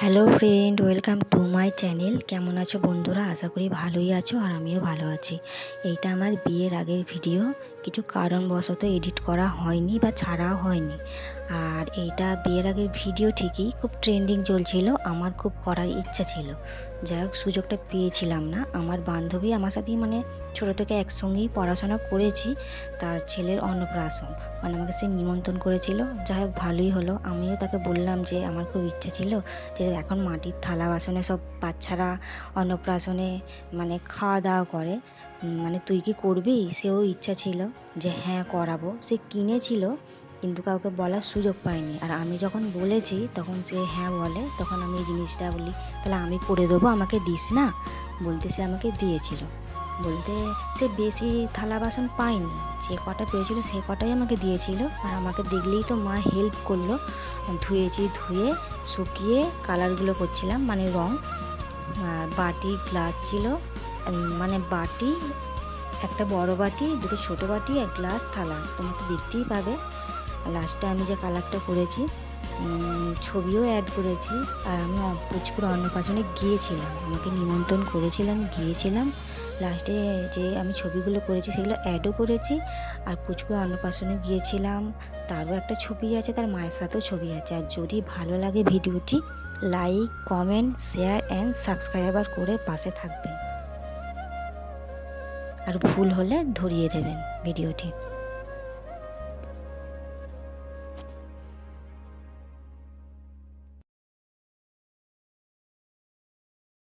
Hello friend welcome to my channel কেমন আছো বন্ধুরা? আশা করি ভালোই আছো আর আমিও ভালো আছি। এইটা আমার বিয়ের আগের ভিডিও কিছু কারণবশত এডিট করা হয়নি বা ছাড়াও হয়নি। আর এইটা বিয়ের আগের ভিডিও ঠিকই খুব ট্রেন্ডিং চলছিল, আমার খুব করার ইচ্ছা ছিল। যাই হোক, সুযোগটা পেয়েছিলাম না। আমার বান্ধবী আমার সাথেই মানে ছোটো থেকে একসঙ্গেই পড়াশোনা করেছি, তার ছেলের অন্নপ্রাশন। মানে আমাকে সে নিমন্ত্রণ করেছিল। যাই হোক, ভালোই হলো। আমিও তাকে বললাম যে আমার খুব ইচ্ছা ছিল যে এখন মাটির থালা বাসনে সব বাচ্চারা অন্নপ্রাশনে মানে খাওয়া দাওয়া করে মানে তুই কি করবি? সেও ইচ্ছা ছিল যে হ্যাঁ করাবো। সে কিনেছিল, কিন্তু কাউকে বলার সুযোগ পায়নি। আর আমি যখন বলেছি, তখন সে হ্যাঁ বলে, তখন আমি এই জিনিসটা বলি, তাহলে আমি করে দেবো, আমাকে দিস না? বলতে সে আমাকে দিয়েছিল। বলতে সে বেশি থালা বাসন পায়নি। যে কটা পেয়েছিল সে কটাই আমাকে দিয়েছিল। আর আমাকে দেখলেই তো মা হেল্প করল। ধুয়েছি, ধুয়ে, শুকিয়ে কালারগুলো করছিলাম মানে রং। আর বাটি গ্লাস ছিল। মানে বাটি, একটা বড় বাটি, দুটো ছোট বাটি, এক গ্লাস থালা। তোমাকে দেখতেই পাবে। লাস্টে আমি যে কালারটা করেছি ছবিও অ্যাড করেছি আর আমি পুচকুর অন্নপ্রাশনে গিয়েছিলাম। আমাকে নিমন্ত্রণ করেছিলাম, গিয়েছিলাম। লাস্টে যে আমি ছবিগুলো করেছি সেগুলো অ্যাডও করেছি আর পুচকুর অন্নপ্রাশনে গিয়েছিলাম। তারও একটা ছবি আছে, তার মায়ের সাথেও ছবি আছে। আর যদি ভালো লাগে ভিডিওটি like comment share and subscriber করে পাশে থাকবেন। আর ভুল হলে ধরিয়ে দেবেন ভিডিওটি।